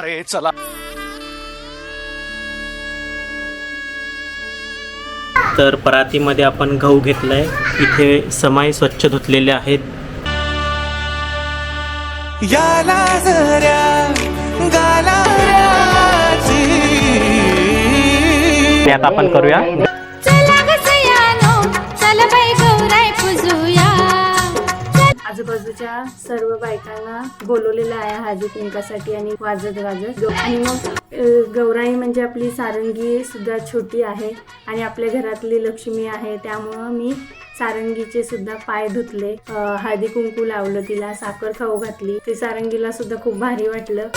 अरे चला. तर परातीमध्ये आपण गहू घेतलाय. इथे समाई स्वच्छ धुतलेले आहेत. याला आता आपण करूया. आजूबाजूच्या सर्व बायकांना बोलवलेलं आहे हळदी कुंकासाठी आणि वाजत वाजत. आणि मग गौराई म्हणजे आपली सारंगी सुद्धा छोटी आहे आणि आपल्या घरातली लक्ष्मी आहे. त्यामुळं मी सारंगीचे सुद्धा पाय धुतले. हळदी कुंकू लावलं तिला साखर खाऊ घातली. ते सारंगीला सुद्धा खूप भारी वाटलं.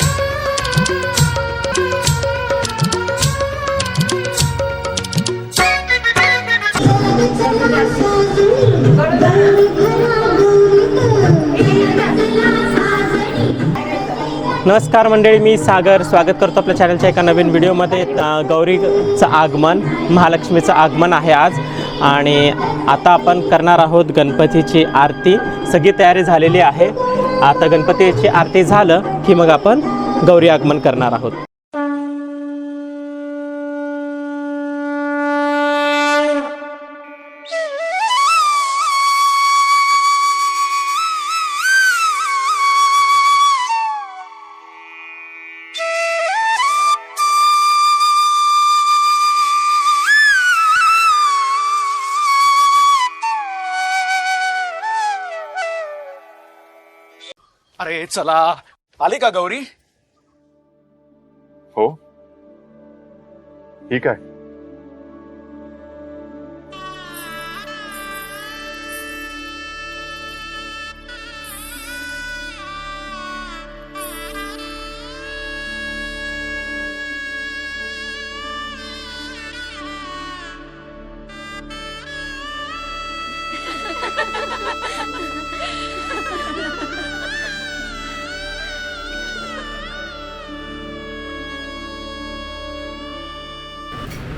नमस्कार मंडळी मी सागर. स्वागत करतो आपल्या चॅनलच्या एका नवीन व्हिडिओमध्ये गौरीचं आगमन महालक्ष्मीचं आगमन आहे आज. आणि आता आपण करणार आहोत गणपतीची आरती. सगळी तयारी झालेली आहे. आता गणपतीची आरती झालं की मग आपण गौरी आगमन करणार आहोत. अरे चला. आली का गौरी? हो. ठीक आहे.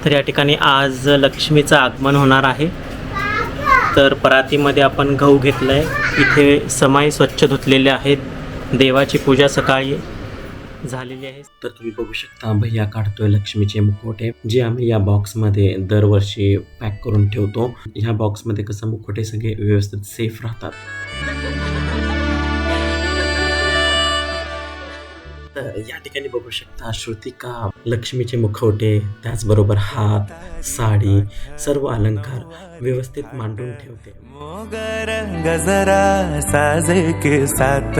तर या ठिकाणी आज लक्ष्मीचं आगमन होणार आहे. तर परातीमध्ये आपण गहू घेतलं आहे इथे समाई स्वच्छ धुतलेले आहेत. देवाची पूजा सकाळी झालेली आहे. तर तुम्ही बघू शकता भैया काढतोय लक्ष्मीचे मुखवटे जे आम्ही या बॉक्समध्ये दरवर्षी पॅक करून ठेवतो. ह्या बॉक्समध्ये कसं मुखवटे सगळे व्यवस्थित सेफ राहतात. तर या ठिकाणी बघू शकता श्रुतिका लक्ष्मीचे मुखवटे त्याचबरोबर हात साडी सर्व अलंकार व्यवस्थित मांडून ठेवते. मोगर गजरा साजे के साथ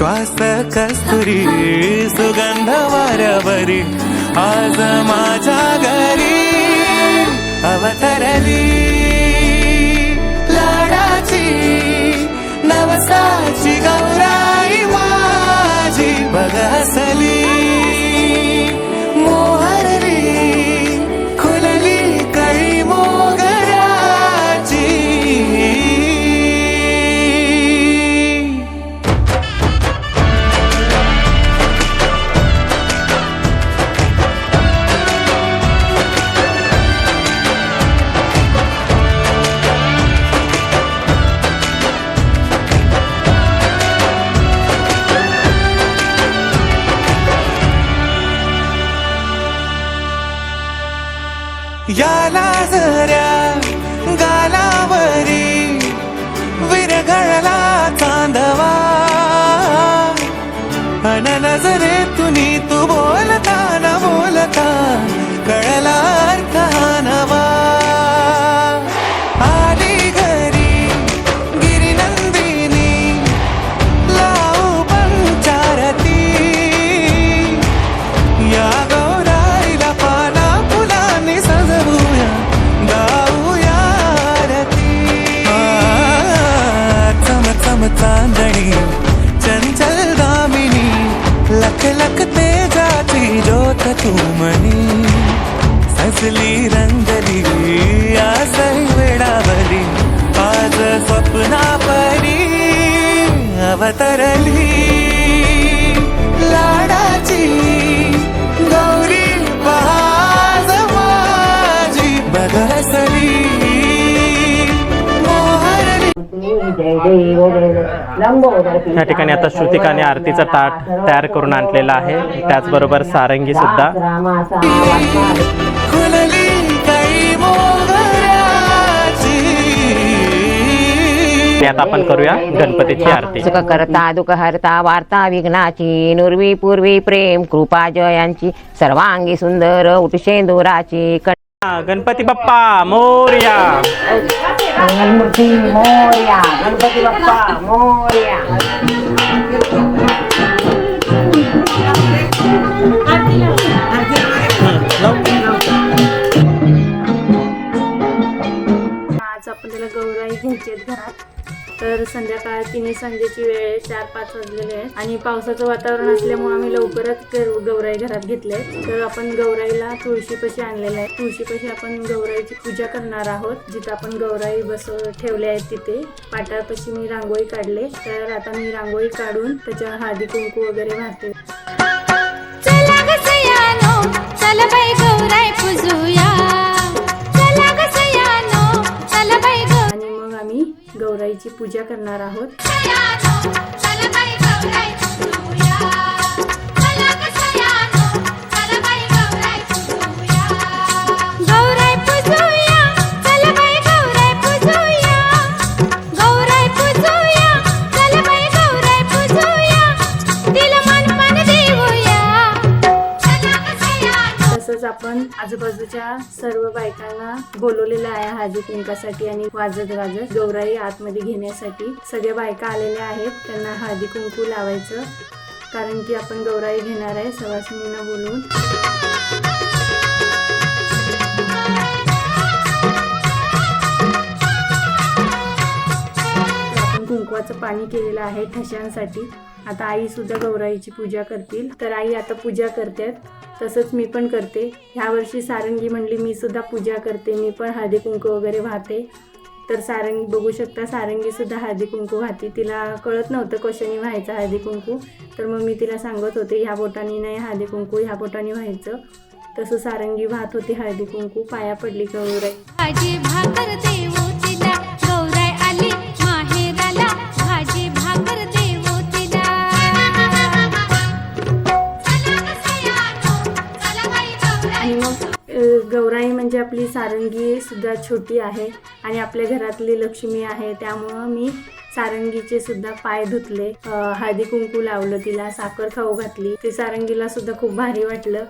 ശ്വാസ കസ്തുരി സുഗന്ധവരവരി ആസമാജാഗരി അവതരലീ time सजली रंगली आसई वेडावली आज स्वप्ना परी अवतरली. लाडाची गौरी बाज माझी बदसली या ठिकाणी आता श्रुतिकाने आरतीचा ताट तयार करून आणलेला आहे. त्याचबरोबर सारंगी सुद्धा. खुलली काही आता आपण करूया गणपतीची आरती. सुख करता दुःख हरता वार्ता विघ्नाची नुर्वी पूर्वी प्रेम कृपा जयांची सर्वांगी सुंदर उठशेंदुराची हा, गणपती बाप्पा मोर्या. गणपती मोर्या गणपती बाप्पा मोर्या. आहेत घरात. तर संध्याकाळ तिन्ही संजेची वेळ आहे चार पाच वाजलेले आहे आणि पावसाचं वातावरण असल्यामुळे आम्ही लवकरच गौराई घरात घेतले तर आपण गौराईला तुळशीपाशी आणलेलं आहे. तुळशीपाशी आपण गौराईची पूजा करणार आहोत. जिथं आपण गौराई बसव ठेवले आहेत तिथे. पाटापाशी मी रांगोळी काढले. तर आता मी रांगोळी काढून त्याच्यावर हळदी कुंकू वगैरे वाहते पूजा करणार आहोत. सयानो आपण आजूबाजूच्या सर्व बायकांना बोलवलेलं आहे हळदी कुंकासाठी आणि वाजत वाजत गौराई आतमध्ये घेण्यासाठी. सगळ्या बायका आलेल्या आहेत त्यांना हळदी कुंकू लावायचं. कारण की आपण गौराई घेणार आहे सवासिनींना बोलून आपण कुंकवाचं पाणी केलेलं आहे ठशांसाठी. आता आई सुद्धा गौराईची पूजा करतील. तर आई आता पूजा करतात तसंच मी पण करते. ह्या वर्षी सारंगी म्हणली मी सुद्धा पूजा करते. मी पण हळदी कुंकू वगैरे वाहते. तर सारंगी बघू शकता सारंगी सुद्धा हळदी कुंकू वाहते. तिला कळत नव्हतं कशाने व्हायचं हळदी कुंकू. तर मग मी तिला सांगत होते ह्या बोटाने नाही हळदी कुंकू ह्या बोटाने व्हायचं. तसं सारंगी वाहत होती हळदी कुंकू. पाया पडली गौराई. आपली सारंगी सुद्धा छोटी आहे आणि आपल्या घरातली लक्ष्मी आहे त्यामुळं मी सारंगीचे सुद्धा पाय धुतले. हळदी कुंकू लावलं तिला साखर खाऊ घातली. ते सारंगीला सुद्धा खूप भारी वाटलं.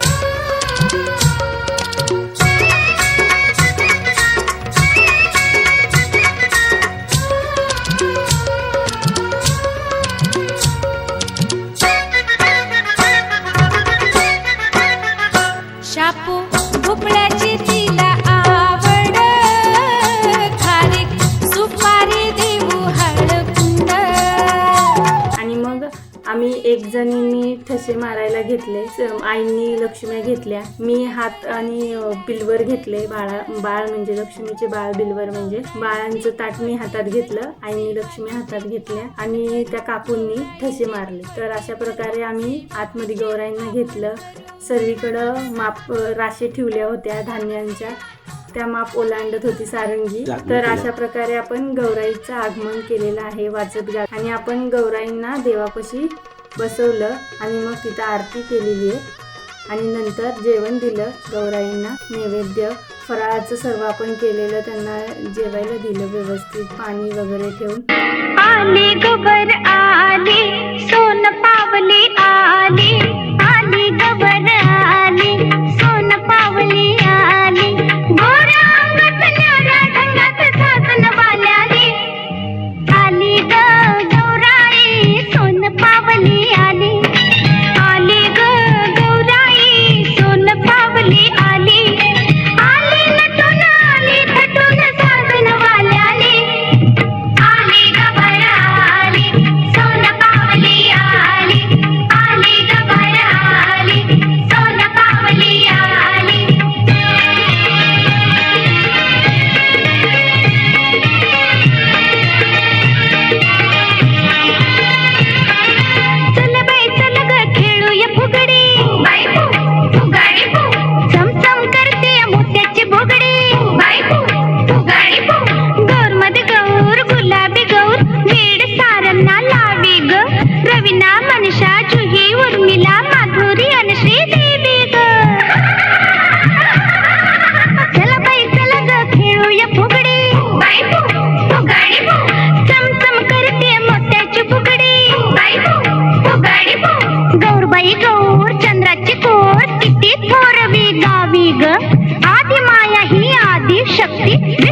ठसे मारायला घेतले. आईंनी लक्ष्म्या घेतल्या. मी हात आणि बिलवर घेतले. बाळा बाळ म्हणजे लक्ष्मीचे बाळ बिलवर म्हणजे. बाळांचं ताट मी हातात घेतलं. आईंनी लक्ष्मी हातात घेतल्या आणि त्या काकूंनी ठसे मारले. तर अशा प्रकारे आम्ही आतमध्ये गौराईंना घेतलं. सर्वीकडं माप राशी ठेवल्या होत्या धान्यांच्या. त्या माप ओलांडत होती सारंगी. तर अशा प्रकारे आपण गौराईचं आगमन केलेलं आहे वाचत गा आणि आपण गौराईंना देवापाशी बसवलं आणि मग तिथं आरती केलेली आहे. आणि नंतर जेवण दिलं गौराईंना. नैवेद्य फराळाचं सर्व आपण केलेलं त्यांना जेवायला दिलं व्यवस्थित. पाणी वगैरे ठेवून. आली गबर आली सोन पावली आली. आली गबर Beep, beep.